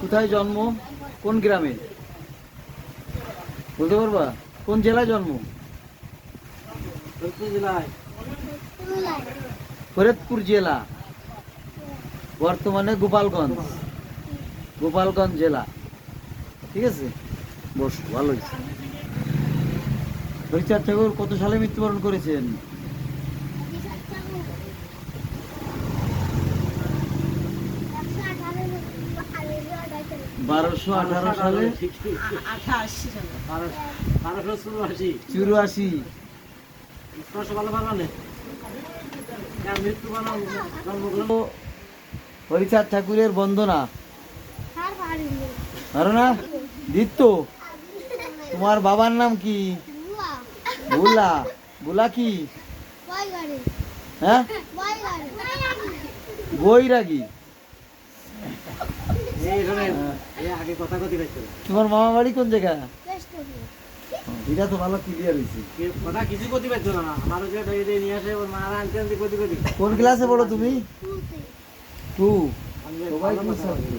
কোথায় জন্ম? কোন গ্রামে? বলতে পারবা? কোন জেলায় জন্ম? ফরিদপুর জেলা। বর্তমানে গোপালগঞ্জ। গোপালগঞ্জ জেলা। ঠিক আছে? বস ভালো হয়েছে। হরিচাঁদ ঠাকুর কত সালে মৃত্যুবরণ করেছেন? বারোশো আঠারো সালে? চুরাশি। হরিচাঁদ ঠাকুরের বন্দনা। আরও না দিত্য। তোমার বাবার নাম কি? বুলা বুলা কি? হ্যাঁ? বৈরাগী। আগে কথা কথি পাইছিল তোমার মামা বাড়ি কোন জায়গা? এটা তো ভালো ক্লিয়ার হয়েছে কথা কিছু কথি পাইছিল না। আমার যে ডাইরে নিয়ে আসে ওর মারা আনতে আনতে কথি কথি কোন ক্লাসে পড়ো তুমি? টু সবাই কি? বলি।